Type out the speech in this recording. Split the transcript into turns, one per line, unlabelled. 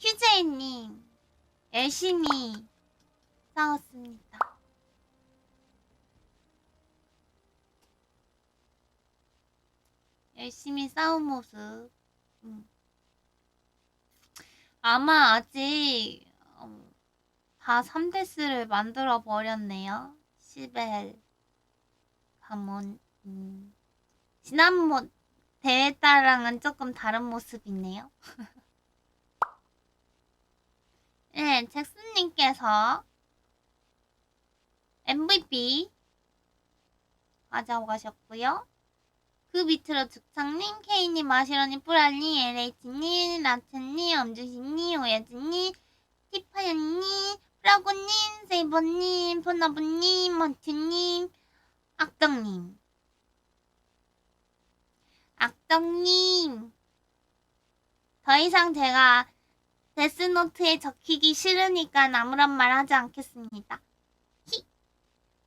휴재님 열심히 싸웠습니다. 열심히 싸운 모습. 음. 아마 아직 음, 다 3대스를 만들어 버렸네요. 시벨 가몬 음. 지난번 대회 때랑은 조금 다른 모습이네요. 네, 잭슨님께서 MVP 가져가셨고요. 그 밑으로 죽창님, 케이님, 마시러님, 뿌랄님, LH님, 라트님, 엄주신님, 오야진님, 티파연님, 프라고님, 세이버님, 포나부님, 먼트님, 악덕님. 악덕님. 더 이상 제가 데스노트에 적히기 싫으니까 아무런 말 하지 않겠습니다. 히!